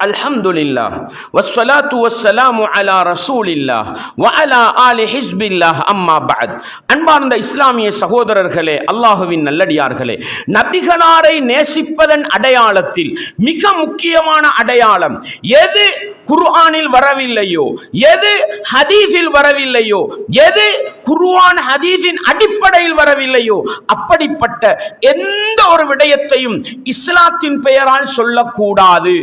الحمد لله والصلاة والسلام على رسول الله وعلى آل حزب الله أما بعد அன்பார்ந்த இஸ்லாமிய சகோதரர்களே அல்லாஹுவின் நல்லடியார்களே நபிகளாரை நேசிப்பதன் அடையாளத்தில் மிக முக்கியமான அடையாளம் எது குர்ஆனில் வரவில்லையோ எது ஹதீஸில் வரவில்லையோ எது குர்ஆன் ஹதீஸின் அடிப்படையில் வரவில்லையோ அப்படிப்பட்ட எந்த ஒரு விடயத்தையும் இஸ்லாத்தின் பெயரால் சொல்லக்கூடாது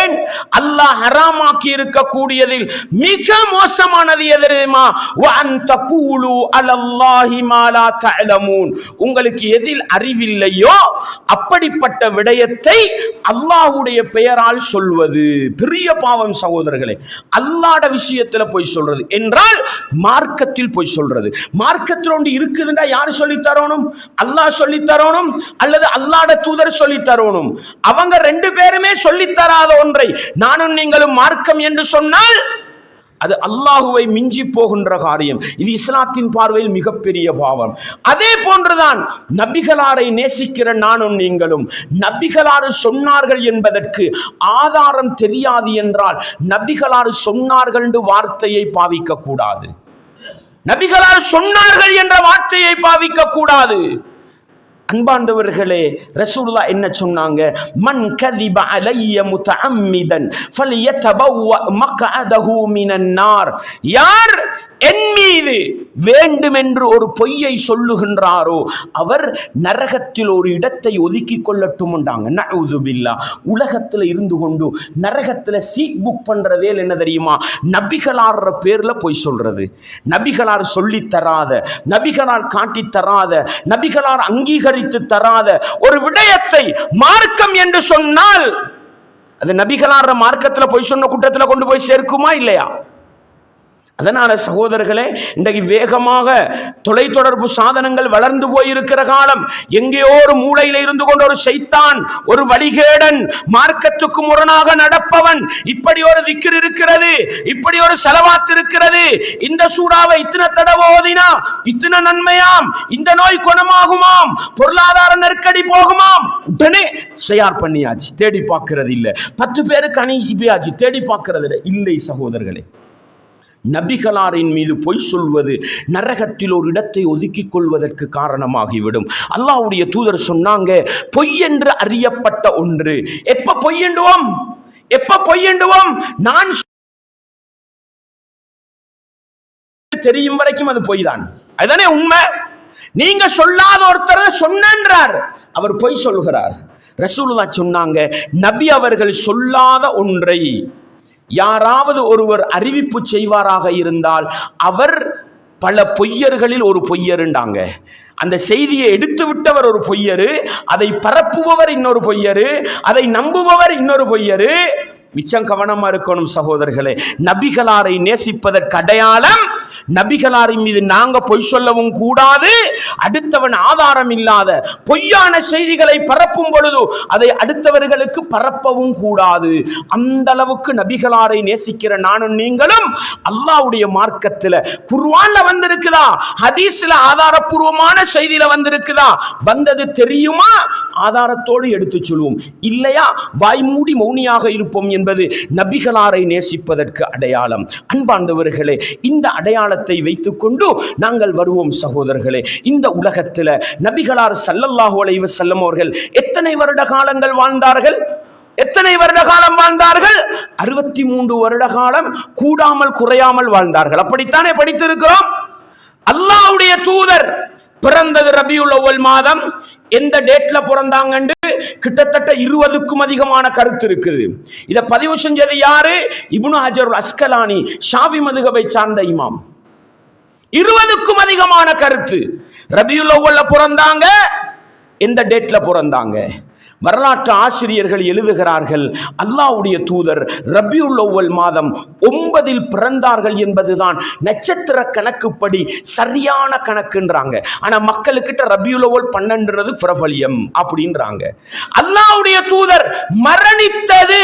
ஏன் அல்லாஹ் ஹராமாக்கி இருக்கக்கூடியதில் மிக மோசமானது எதிரேமா அந்த கூலு அலல்லாஹி மாலா தலமூன் உங்களுக்கு எதில் அறிவில்லையோ அப்படிப்பட்ட விடயத்தை அல்லாஹுடைய பெயரால் சொல்வது. பெரிய பாவம் சகோதரர்களே அல்லாட விஷயத்தில் போய் சொல்றது என்றால் மார்க்கத்தில் போய் சொல்றது. மார்க்கத்தில் ஒன்று இருக்குதுன்னா யார் சொல்லி தரணும்? அல்லாஹ் சொல்லி தரணும் அல்லது அல்லாட தூதர் சொல்லி தரணும்? அவங்க ரெண்டு பேருமே சொல்லி தராத ஒன்றை நானும் நீங்களும் மார்க்கம் என்று சொன்னால் அது அல்லாஹுவை மிஞ்சி போகின்ற காரியம். இது இஸ்லாத்தின் பார்வையில் மிகப்பெரிய பாவம். அதே போன்றுதான் நபிகளாரை நேசிக்கிற நானும் நீங்களும். நபிகளாறு சொன்னார்கள் என்பதற்கு ஆதாரம் தெரியாது என்றால் நபிகளாறு சொன்னார்கள் என்று வார்த்தையை பாவிக்க கூடாது நபிகளார் சொன்னார்கள் என்ற வார்த்தையை பாவிக்க கூடாது அன்பாண்டவர்களே ரசூலுல்லாஹ் என்ன சொன்னாங்க மன் கதிப அலைய முத்தஅம்மிதன் ஃபலியதபவ்வ மக்அதஹு மினன் நார் யார் என் மீது வேண்டுமென்று ஒரு பொய்யை சொல்லுகின்றாரோ அவர் நரகத்தில் ஒரு இடத்தை ஒதுக்கி கொள்ளட்டும் நவுது உலகத்தில் இருந்து கொண்டு நரகத்தில் சீட் புக் பண்ற வேலை என்ன தெரியுமா? நபிகளார்ற பேர்ல போய் சொல்றது. நபிகளார் சொல்லி தராத நபிகளார் காட்டி தராத நபிகளார் அங்கீகரித்து தராத ஒரு விடயத்தை மார்க்கம் என்று சொன்னால் அது நபிகளார் மார்க்கத்தில் போய் சொன்ன கூட்டத்தில் கொண்டு போய் சேர்க்குமா இல்லையா? அதனால் சகோதரர்களே இன்றைக்கு வேகமாக தொலைத்தொடர்பு சாதனங்கள் வளர்ந்து போயிருக்கிற காலம். எங்கேயோ ஒரு மூளையில் இருந்து கொண்ட ஒரு சைத்தான் ஒரு வழிகேடன் மார்க்கத்துக்கு முரணாக நடப்பவன் இப்படி ஒரு திக்கர் இருக்கிறது இப்படி ஒரு செலவாத்து இருக்கிறது. இந்த சூறாவை இத்தனை தடவை ஓதினா இத்தனை நன்மையாம் இந்த நோய் குணமாகுமாம் பொருளாதார நெருக்கடி போகுமாம். உடனே செயார் பண்ணியாச்சு தேடி பார்க்கிறது இல்லை பத்து பேருக்கு அனுப்பியாச்சு தேடி பார்க்கிறது இல்லை இல்லை சகோதரர்களே. நபிகளாரின் மீது பொய் சொல்வது நரகத்தில் ஒரு இடத்தை ஒதுக்கிக் கொள்வதற்கு காரணமாகிவிடும். அல்லாஹ்வுடைய தூதர் சொன்னாங்க பொய் என்று அறியப்பட்ட ஒன்று. எப்ப பொய் எப்ப பொய் என்றுவோம் நான் தெரியும் வரைக்கும் அது பொய் தான். அதுதானே உண்மை? நீங்க சொல்லாத ஒருத்தர் சொன்னார் அவர் பொய் சொல்கிறார் ரசூலுல்லா சொன்னாங்க நபி அவர்கள் சொல்லாத ஒன்றை யாராவது ஒருவர் அறிவிப்பு செய்வாராக இருந்தால் அவர் பல பொய்யர்களில் ஒரு பொய்யருண்டாங்க. அந்த செய்தியை எடுத்து விட்டவர் ஒரு பொய்யரு அதை பரப்புபவர் இன்னொரு பொய்யரு அதை நம்புபவர் இன்னொரு பொய்யரு. மிச்சம் கவனமா இருக்கணும் சகோதரர்களே. நபிகளாரை நேசிப்பதற்கு அடையாளம் நபிகளாரின் மீது நாங்க பொய் சொல்லவும் கூடாது. அடுத்தவன் ஆதாரம் இல்லாத பொய்யான செய்திகளை பரப்பும் பொழுது அதை அடுத்தவர்களுக்கு பரப்பவும் கூடாது. அந்த அளவுக்கு நபிகளாரை நேசிக்கிற நானும் நீங்களும் அல்லாவுடைய மார்க்கத்துல குர்வான்ல வந்திருக்குதா? ஹதீஸ்ல ஆதாரப்பூர்வமான செய்தியில வந்திருக்குதா? வந்தது தெரியுமா? ஆதாரத்தோடு எடுத்துச் சொல்லுவோம் இல்லையா? வாய்மூடி மௌனியாக இருப்போம் என்பது நபிகளாரை நேசிப்பதற்கு அடையாளம். அன்பாண்டவர்களே இந்த அடையாளத்தை வைத்துக்கொண்டு நாங்கள் வருவோம் சகோதரர்களே. இந்த உலகத்தில் நபிகளார் சல்லல்லாஹு அலைஹி செல்லம் அவர்கள் எத்தனை வருட காலங்கள் வாழ்ந்தார்கள்? எத்தனை வருட காலம் வாழ்ந்தார்கள்? அறுபத்தி மூன்று வருட காலம் கூடாமல் குறையாமல் வாழ்ந்தார்கள். அப்படித்தானே படித்திருக்கிறோம்? அல்லாவுடைய தூதர் பிறந்தது ரபியுல் ஒவ்வொரு மாதம். எந்த டேட்ல பிறந்தாங்கன்னு கிட்டத்தட்ட இருபதுக்கும் அதிகமான கருத்து இருக்குது. இதை பதிவு செஞ்சது யாரு? இபுனு ஹஜர் அஸ்கலானி ஷாஃபி மதுகபை சார்ந்த இமாம். இருபதுக்கும் அதிகமான கருத்து. ரபியுல் ஒவ்வொல்ல பிறந்தாங்க எந்த டேட்ல பிறந்தாங்க? வரலாற்று ஆசிரியர்கள் எழுதுகிறார்கள் அல்லாஹ்வுடைய தூதர் ரபியுல் அவ்வல் மாதம் ஒன்பதில் பிறந்தார்கள் என்பதுதான் நட்சத்திர கணக்குப்படி சரியான கணக்குன்றாங்க. ஆனா மக்களுக்கிட்ட ரபியுல் அவ்வல் பன்னெண்டுறது பிரபல்யம் அப்படின்றாங்க. அல்லாவுடைய தூதர் மரணித்தது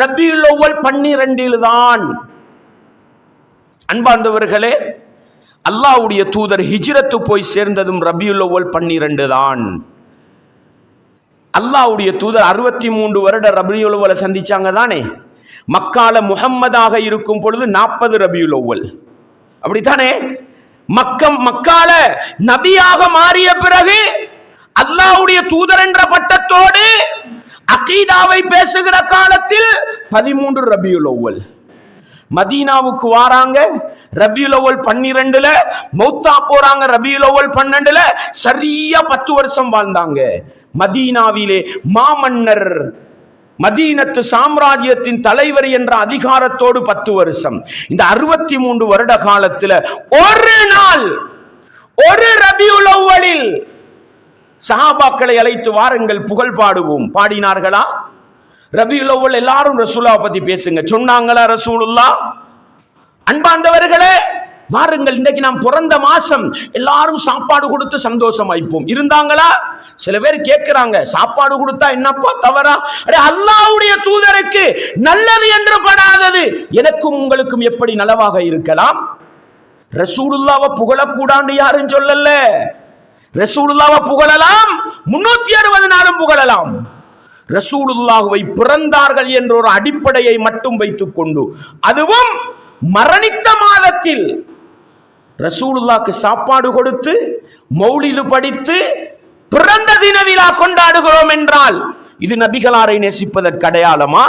ரபியுல் அவ்வல் பன்னிரெண்டில் தான். அன்பார்ந்தவர்களே அல்லாஹ்வுடைய தூதர் ஹிஜ்ரத்து போய் சேர்ந்ததும் ரபியுல் அவ்வல் பன்னிரண்டு தான். அல்லாவுடைய தூதர் அறுபத்தி மூன்று வருட ரபியுல் சந்திச்சாங்க தானே? மக்கால முஹம்மதாக இருக்கும் பொழுது நாற்பது ரபியுல் அப்படித்தானே? மக்கம் மக்கால நபியாக மாறிய பிறகு அல்லாவுடைய தூதர் என்ற பட்டத்தோடு அகீதாவை பேசுகிற காலத்தில் பதிமூன்று ரபியுல் அவ்வல். மதீனாவுக்கு வாராங்க ரபியுல் அவ்வல் பன்னிரெண்டுல மௌத்தா போறாங்க ரபியுல் அவ்வல் பன்னெண்டுல சரியா பத்து வருஷம் வாழ்ந்தாங்க. மதீனாவிலே மாமன்னர் மதீனத்து சாம்ராஜ்யத்தின் தலைவர் என்ற அதிகாரத்தோடு பத்து வருஷம். இந்த அறுபத்தி மூன்று வருட காலத்தில் ஒரு நாள் ஒரு ரபியுலவலில் சஹாபாக்களை அழைத்து வாருங்கள் புகழ் பாடுவோம். பாடினார்களா? ரபியுலவல் எல்லாரும் ரசூலா பத்தி பேசுங்க. சொன்னாங்களா ரசூலுல்லா? அன்பாந்தவர்களே வாருங்கள் இன்னைக்கு நாம் பிறந்த மாசம் எல்லாரும் சாப்பாடு கொடுத்து சந்தோஷமாய்ப்போம் இருந்தாங்களா? சில பேர் கேட்கிறாங்க சாப்பாடு கொடுத்தா என்னப்பா தவறா? அடே அல்லாவுடைய தூதருக்கு நல்லது என்று படாதது. எனக்கும் உங்களுக்கும் எப்படி நலவாக இருக்கலாம்? ரசூலுல்லாவை புகழக்கூடாண்டு யாரும் சொல்லல. ரசூலுல்லாவை புகழலாம் முன்னூத்தி அறுபது நாளும் புகழலாம். ரசூலுல்லாஹுவை பிறந்தார்கள் என்ற ஒரு அடிப்படையை மட்டும் வைத்துக் கொண்டு அதுவும் மரணித்த மாதத்தில் ரசூலுல்லாக்கு சாப்பாடு கொடுத்து மௌலிலு படித்து பிறந்த தின விழா கொண்டாடுகிறோம் என்றால் இது நபிகளாரை நேசிப்பதற்கு அடையாளமா?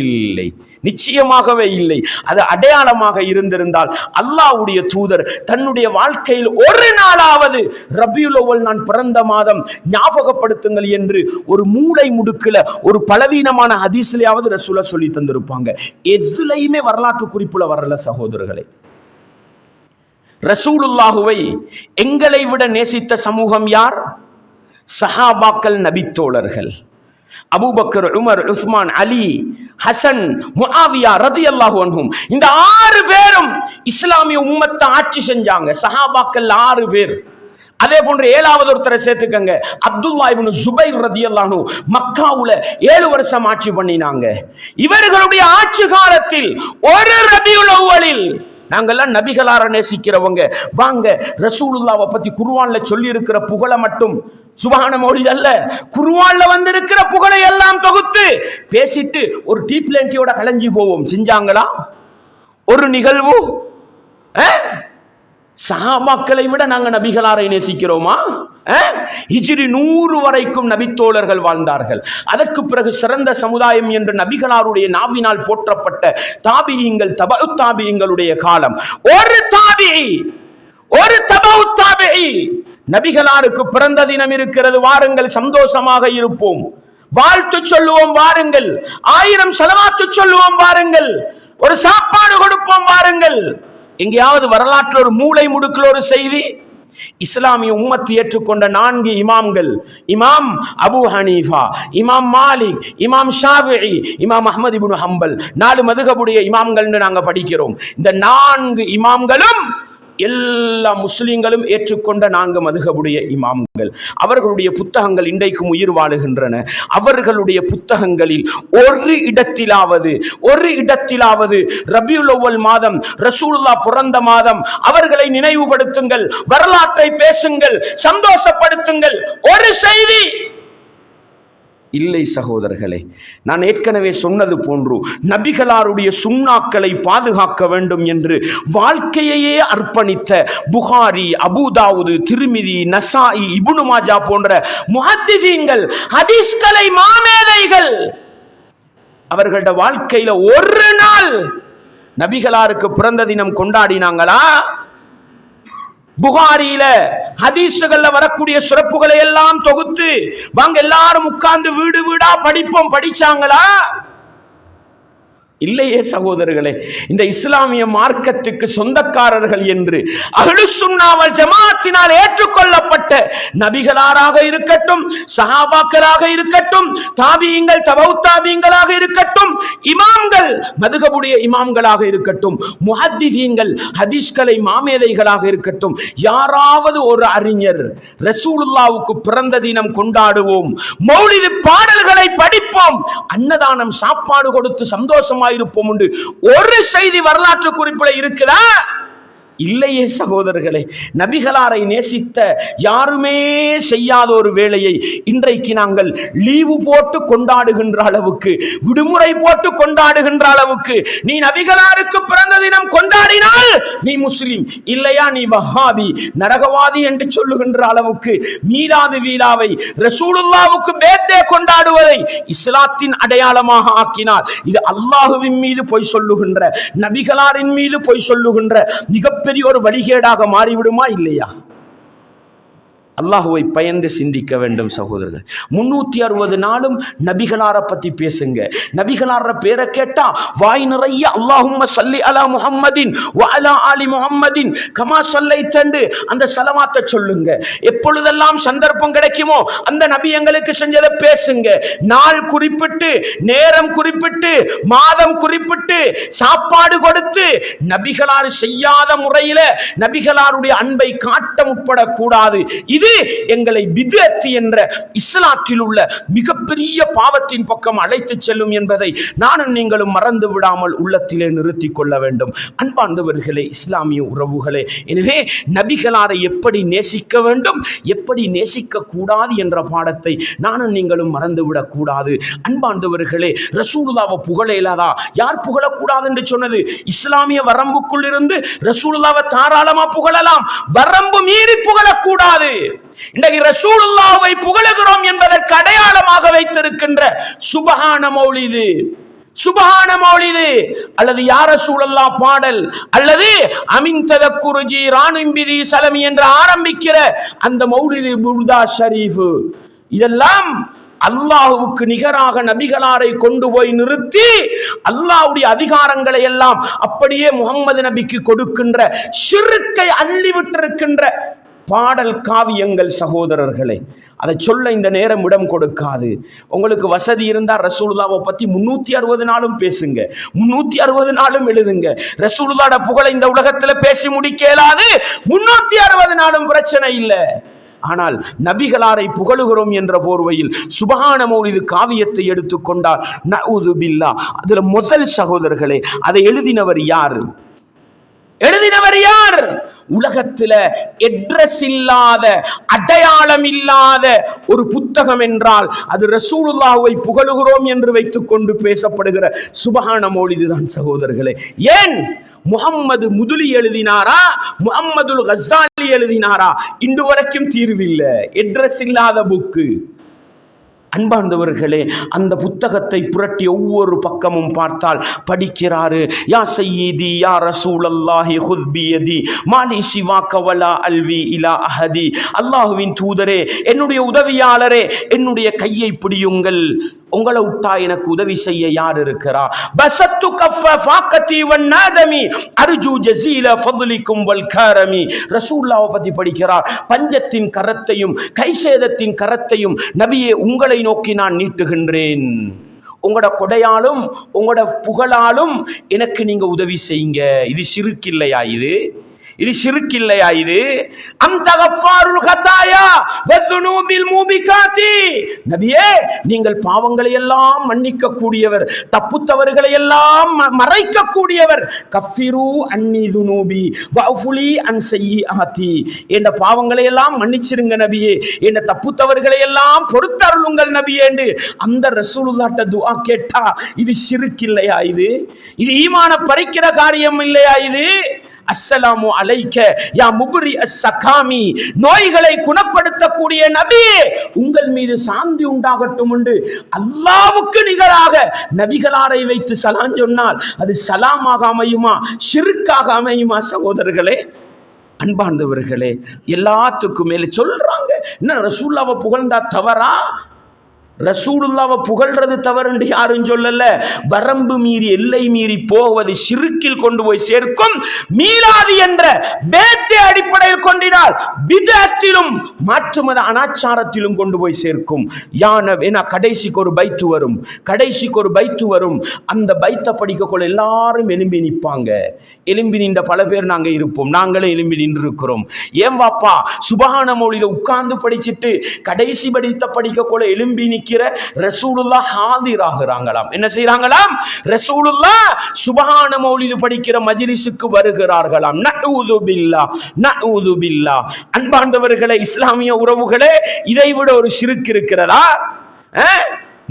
இல்லை. நிச்சயமாகவே இல்லை. அது அடையாளமாக இருந்திருந்தால் அல்லாஹ்வுடைய தூதர் தன்னுடைய வாழ்க்கையில் ஒரு நாளாவது ரபியுலோவல் நான் பிறந்த மாதம் ஞாபகப்படுத்துங்கள் என்று ஒரு மூளை முடுக்கில் ஒரு பலவீனமான அதிசலையாவது ரசூலா சொல்லி தந்திருப்பாங்க. எதுலையுமே வரலாற்று குறிப்புல வரல சகோதரர்களே. ரசூலுல்லாஹுவை எங்களை விட நேசித்த சமூகம் யார்? சஹாபாக்கள் நபித்தோழர்கள். Abu Bakr Umar Usman Ali Hasan Muawiya ரதியல்லாஹு அன்ஹும். இந்த ஆறு பேரும் இஸ்லாமிய உம்மத்தை ஆட்சி செஞ்சாங்க. சஹாபாக்கள் ஆறு பேர். அதே போன்று ஏழாவது ஒருத்தரை சேர்த்துக்கங்க. அப்துல்லா இப்னு சுபைர் ரதியல்லாஹு மக்காவுல ஏழு வருஷம் ஆட்சி பண்ணினாங்க. இவர்களுடைய ஆட்சி காலத்தில் ஒரு ரபியுல் அவ்வளில் நாங்கெல்லாம் நபிகளார நேசிக்கிறவங்க. வாங்க ரசூலுல்லாவை பத்தி குருவான்ல சொல்லி இருக்கிற புகழ மட்டும் சுபஹான மொழி அல்ல குருவான்ல வந்திருக்கிற புகழை எல்லாம் தொகுத்து பேசிட்டு ஒரு டீ பிளேண்டியோட கலைஞ்சி போவோம். செஞ்சாங்களா? ஒரு நிகழ்வு? சஹாபாக்களை விட நாங்கள் நபிகளாரை நேசிக்கிறோமா? அஹ்? நூறு வரைக்கும் நபித்தோழர்கள் வாழ்ந்தார்கள். அதற்கு பிறகு சிறந்த சமுதாயம் என்று நபிகளாருடைய நாவினால் போற்றப்பட்ட தாபியங்கள் தபு தாபியங்களுடைய காலம். ஒரு தாபி ஒரு தபு தாபி. நபிகளாருக்கு பிறந்த தினம் இருக்கிறது வாருங்கள் சந்தோஷமாக இருப்போம். வாழ்த்து சொல்லுவோம் வாருங்கள். ஆயிரம் செலவாத்து சொல்லுவோம் வாருங்கள். ஒரு சாப்பாடு கொடுப்போம் வாருங்கள். எங்கேயாவது வரலாற்றில் ஒரு மூளை முடுக்கில் ஒரு செய்தி? இஸ்லாமிய உம்மத்து ஏற்றுக்கொண்ட நான்கு இமாம்கள். இமாம் அபு ஹனீஃபா இமாம் மாலிக் இமாம் ஷாஃபிஇ இமாம் அஹ்மது இப்னு ஹம்பல். நாலு மதுகபுடைய இமாம்கள்னு நாங்கள் படிக்கிறோம். இந்த நான்கு இமாம்களும் எல்லா முஸ்லீம்களும் ஏற்றுக்கொண்ட நான்கு மதுகபுடைய இமாம்கள். அவர்களுடைய புத்தகங்கள் இன்றைக்கும் உயிர் வாழுகின்றன. அவர்களுடைய புத்தகங்களில் ஒரு இடத்திலாவது ஒரு இடத்திலாவது ரபியுல் மாதம் ரசூலுல்லா பிறந்த மாதம் அவர்களை நினைவுபடுத்துங்கள் வரலாற்றை பேசுங்கள் சந்தோஷப்படுத்துங்கள். ஒரு செய்தி இல்லை சகோதரர்களே நான் ஏற்கனவே சொன்னது போன்று நபிகளாருடைய சுண்ணாக்களை பாதுகாக்க வேண்டும் என்று வாழ்க்கையையே அர்ப்பணித்த புகாரி அபுதாவுது திருமிதி நசாயி இபுனு மாஜா போன்ற முஹத்திதீன்கள் ஹதீஸ்களை மாமேதைகள் அவர்களோட வாழ்க்கையில ஒரு நாள் நபிகளாருக்கு பிறந்த தினம் கொண்டாடினாங்களா? புகாரியில ஹதீசுகள்ல வரக்கூடிய சிறப்புகளை எல்லாம் தொகுத்து வாங்க எல்லாரும் உட்கார்ந்து வீடு வீடா படிப்போம் படிச்சாங்களா? இல்லையே சகோதரர்களே இந்த இஸ்லாமிய மார்க்கத்துக்கு சொந்தக்காரர்கள் என்று அஹ்லுசுன்னாவல் ஜமாத்தினால் ஏற்றுக்கொள்ளப்பட்ட நபிகளாராக இருக்கட்டும் சஹாபாக்களாக இருக்கட்டும் தாபியங்கள் தபௌத்தாபியங்களாக இருக்கட்டும் இமாம்கள் மதுகபுடைய இமாம்களாக இருக்கட்டும் முஹத்திதீன்கள் ஹதீஸ்களை மாமேதைகளாக இருக்கட்டும் யாராவது ஒரு அறிஞர் ரசூலுல்லாவுக்கு பிறந்த தினம் கொண்டாடுவோம் மௌலிது பாடல்களை படிப்போம் அன்னதானம் சாப்பாடு கொடுத்து இருப்போம் உண்டு. ஒரு செய்தி வரலாற்று குறிப்பில் இருக்குதா? இல்லையே சகோதரர்களே நபிகளாரை நேசித்த யாருமே செய்யாத ஒரு வேலையை இன்றைக்கு நாங்கள் லீவு போட்டு கொண்டாடுகின்ற அளவுக்கு விடுமுறை போட்டு கொண்டாடுகின்ற அளவுக்கு நீ நபிகளாருக்கு பிறந்த தினம் கொண்டாடினால் நீ முஸ்லீம் இல்லையா நீ வஹாபி நரகவாதி என்று சொல்லுகின்ற அளவுக்கு மீலாது வீலாவை ரசூலுல்லாவுக்கு பேத்தே கொண்டாடுவதை இஸ்லாத்தின் அடையாளமாக ஆக்கினார் இது அல்லாஹுவின் மீது பொய் சொல்லுகின்ற நபிகளாரின் மீது பொய் சொல்லுகின்ற மிக மிகப்பெரிய ஒரு வழிகேடாக மாறிவிடுமா இல்லையா? அல்லாஹுவை பயந்து சிந்திக்க வேண்டும் சகோதரர்கள். முன்னூத்தி அறுபது நாளும் நபிகளார பத்தி பேசுங்க. நபிகளார பேரை கேட்டா வாய் நிறைய அல்லாஹும் சல்லி அலா முஹம்மதின் வஅலா அலி முஹம்மதின் கமா சொல்லை தண்டு அந்த சலமாத்தை சொல்லுங்க. எப்பொழுதெல்லாம் சந்தர்ப்பம் கிடைக்குமோ அந்த நபி எங்களுக்கு செஞ்சதை பேசுங்க. நாள் குறிப்பிட்டு நேரம் குறிப்பிட்டு மாதம் குறிப்பிட்டு சாப்பாடு கொடுத்து நபிகளார் செய்யாத முறையில நபிகளாருடைய அன்பை காட்ட முற்படக்கூடாது. இது எங்களை பிதத்து என்ற இஸ்லாத்தில் உள்ள மிகப்பெரிய பாவத்தின் பக்கம் அழைத்து செல்லும் என்பதை நானும் நீங்களும் மறந்து விடாமல் உள்ளத்திலே நிறுத்தி கொள்ள வேண்டும். அன்பாண்டவர்களே இஸ்லாமிய உறவுகளே எனவே நபிகளாரை எப்படி நேசிக்க வேண்டும் எப்படி நேசிக்க கூடாது என்ற பாடத்தை நானும் நீங்களும் மறந்துவிடக் கூடாது அன்பார்ந்தவர்களே ரசூலுல்லாவை புகழேலாதா? யார் புகழக்கூடாது என்று சொன்னது? இஸ்லாமிய வரம்புக்குள் இருந்து ரசூலுல்லாவை தாராளமா புகழலாம். வரம்பு மீறி புகழக்கூடாது. இன்றைக்கு ரசூலுல்லாவை புகழுகிறோம் என்பதற்கு அடையாளமாக வைத்திருக்கின்ற சுபகான மௌலிது. சுபகான மௌலிது. அல்லது யார சூழல்லா பாடல். அல்லது அமிந்தத குருஜி ராணும்பிதி சலமி என்று ஆரம்பிக்கிற அந்த மௌலிது புர்தா ஷரீஃபு. இதெல்லாம் அல்லாஹுவுக்கு நிகராக நபிகளாரை கொண்டு போய் நிறுத்தி அல்லாஹ்வுடைய அதிகாரங்களை எல்லாம் அப்படியே முகம்மது நபிக்கு கொடுக்கின்ற சிறுக்கை அள்ளி விட்டிருக்கின்ற பாடல் காவியங்கள் சகோதரர்களே அதை சொல்ல இந்த நேரம் இடம் கொடுக்காது. உங்களுக்கு வசதி இருந்தால் ரசூலுல்லாவை பற்றி முன்னூற்றி அறுபது நாளும் பேசுங்க. முன்னூற்றி அறுபது நாளும் எழுதுங்க. ரசூலுல்லாட புகழை இந்த உலகத்தில் பேசி முடிக்க இயலாது முன்னூற்றி அறுபது நாளும் பிரச்சனை இல்லை. ஆனால் நபிகளாரை புகழுகிறோம் என்ற போர்வையில் சுபகானமோ மௌலிது காவியத்தை எடுத்துக்கொண்டால் நவுது பில்லா அதில் முதல் சகோதரர்களே அதை எழுதினவர் யார்? எழுதினவர் யார்? உலகத்துல எட்ரஸ் இல்லாத அடையாளம் இல்லாத ஒரு புத்தகம் என்றால் அது ரசூலுல்லாவை புகழுகிறோம் என்று வைத்துக்கொண்டு பேசப்படுகிற சுபகான மௌலிதுதான் சகோதரர்களே. ஏன்? முகம்மது முதுலி எழுதினாரா? முகம்மது கசாலி எழுதினாரா? இன்று வரைக்கும் தீர்வில்லை. எட்ரஸ் இல்லாத புக்கு அன்பார்ந்தவர்களே அந்த புத்தகத்தை புரட்டி ஒவ்வொரு பக்கமும் பார்த்தால் படிக்கிறாரு யா சையீதி யா ரசூல் அல்லாஹி ஹுத்பியதி மாலி சிவா கவலா அல்வி இலா அஹதி. அல்லாஹுவின் தூதரே என்னுடைய உதவியாளரே என்னுடைய கையை பிடியுங்கள். உங்களை விட்டா எனக்கு உதவி செய்ய யார் இருக்கிறா? பசத்து கஃப ஃபாக்கத்தி வன்னாதமி அர்ஜு ஜசீல ஃபதுலிக்கும் வல் கரமி. ரசூலுல்லாஹ் பத்தி படிக்கிறார். பஞ்சத்தின் கரத்தையும் கைசேதத்தின் கரத்தையும் நபியே உங்களை நோக்கி நான் நீட்டுகின்றேன். உங்களோட கொடையாலும் உங்களோட புகழாலும் எனக்கு நீங்க உதவி செய்யுங்க. இது சிறுக்கில்லையா இது? இது ஷிர்க் இல்லையா இது? அந்த கஃபாருல் கதாயா வதுனூபில் மூபிகாதி நபியே நீங்கள் பாவங்களை எல்லாம் மன்னிக்க கூடியவர் தப்பு தவறுகளை எல்லாம் ம- மறைக்க கூடியவர் கஃபிரு அன்னி துனூபி வஃபுலி அன் செய்யிஆத்தி என்ற பாவங்களை எல்லாம் மன்னிச்சிருங்க நபியே என்ற தப்பு தவறுகளை எல்லாம் பொறுத்தருளுங்கள் நபியே அந்த ரசூலுல்லாட்ட துஆ கேட்டா இது ஷிர்க் இல்லையா இது? இது ஈமான பறிக்கிற காரியம் இல்லையா இது? அஸ்ஸலாமு அலைக்க யா முபுரி அஸ்ஸகாமி நோய்களை குணப்படுத்தக்கூடிய நபியே உங்கள் மீது சாந்தி உண்டாகட்டும் உண்டு அல்லாவுக்கு நிகராக நபிகளாரை வைத்து சலாம் சொன்னால் அது சலாமாக அமையுமா ஷிருக்காக அமையுமா சகோதரர்களே? அன்பார்ந்தவர்களே எல்லாத்துக்கும் மேலே சொல்றாங்க. என்ன ரசூல்லாவை புகழ்ந்தா தவறா? ரசூலுல்லாவை புகழ்றது தவறுன்னு யாரும் சொல்லல. வரம்பு மீறி எல்லை மீறி போவது சிறுக்கில் கொண்டு போய் சேர்க்கும். மீளாது என்ற பேத்தை அடிப்படையில் கொண்டினால் விதத்திலும் மாற்று மத அனாச்சாரத்திலும் கொண்டு போய் சேர்க்கும். யானை ஏன்னா கடைசிக்கு ஒரு பைத்து வரும். கடைசிக்கு ஒரு பைத்து வரும். அந்த பைத்தை படிக்கக்குள்ள எல்லாரும் எலும்பி நிற்பாங்க. எலும்பி நின்ற பல பேர் நாங்கள் இருப்போம். நாங்களே எலும்பி நின்று இருக்கிறோம் ஏன் வாப்பா சுபகான மொழியில உட்கார்ந்து படிச்சிட்டு கடைசி படித்த படிக்கக்குள்ள எலும்பி நிக்க நிக்கிற ரசூலுல்லா ஹாதிராகிறாங்களாம். என்ன செய்யறாங்களாம் ரசூலுல்லா சுபஹான மௌலிது படிக்கிற மஜிலிசுக்கு வருகிறார்களாம். நஊது பில்லா நஊது பில்லா. அன்பார்ந்தவர்களே இஸ்லாமிய உறவுகளே இதை விட ஒரு சிறுக்கு இருக்கிறதா? அஹ்?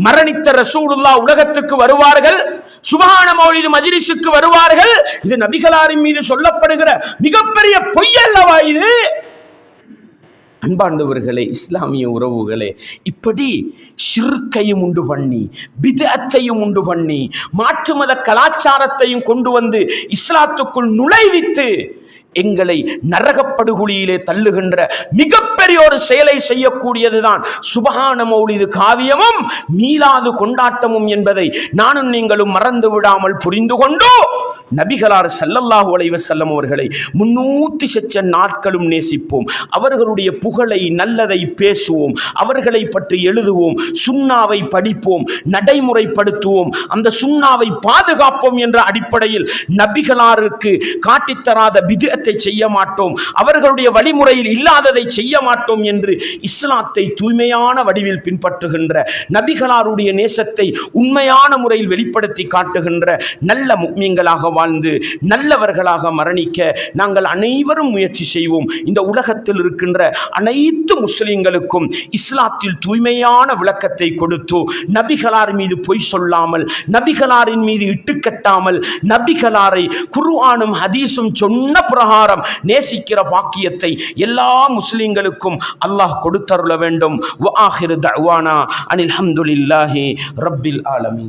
மரணித்த ரசூலுல்லா உலகத்துக்கு வருவார்கள் சுபஹான மௌலிது மஜிலிசுக்கு வருவார்கள். இது நபிகளாரின் மீது சொல்லப்படுகிற மிகப்பெரிய பொய் அல்லவா இது? அன்பாண்டவர்களே இஸ்லாமிய உறவுகளே இப்படி ஷிர்கையும் உண்டு பண்ணி பிதத்தையும் உண்டு பண்ணி மாற்று மத கலாச்சாரத்தையும் கொண்டு வந்து இஸ்லாத்துக்குள் நுழைவித்து எங்களை நரகப்படுகுழியிலே தள்ளுகின்ற மிகப்பெரிய ஒரு செயலை செய்யக்கூடியதுதான். சுபகான மௌலிது காவியமும் மீளாது கொண்டாட்டமும் என்பதை நானும் நீங்களும் மறந்து விடாமல் புரிந்து கொண்டோ நபிகளார் ஸல்லல்லாஹு அலைஹி செல்லம் அவர்களை முன்னூத்தி செச்ச நாட்களும் நேசிப்போம். அவர்களுடைய புகழை நல்லதை பேசுவோம். அவர்களை பற்றி எழுதுவோம். சுண்ணாவை படிப்போம். நடைமுறைப்படுத்துவோம். அந்த சுண்ணாவை பாதுகாப்போம் என்ற அடிப்படையில் நபிகளாருக்கு காட்டித்தராத விதத்தை செய்ய மாட்டோம். அவர்களுடைய வழிமுறையில் இல்லாததை செய்ய மாட்டோம் என்று இஸ்லாத்தை தூய்மையான வடிவில் பின்பற்றுகின்ற நபிகளாருடைய நேசத்தை உண்மையான முறையில் வெளிப்படுத்தி காட்டுகின்ற நல்ல முக்மீங்களாக வாழ்ந்து நல்லவர்களாக மரணிக்க நாங்கள் அனைவரும் முயற்சி செய்வோம். இந்த உலகத்தில் இருக்கின்ற அனைத்து முஸ்லிம்களுக்கும் இஸ்லாத்தில் தூய்மையான விளக்கத்தை கொடுத்து நபிகளார் மீது பொய் சொல்லாமல் நபிகளாரின் மீது இட்டுக்கட்டாமல் நபிகளாரை குர்ஆனும் ஹதீஸும் சொன்ன ஆகாரம் நேசிக்கிற பாக்கியத்தை எல்லா முஸ்லீம்களுக்கும் அல்லாஹ் கொடுத்தருள வேண்டும். ஆஹிரு தவானா அனில் ஹம்துலில்லாஹி ரப்பில் ஆலமி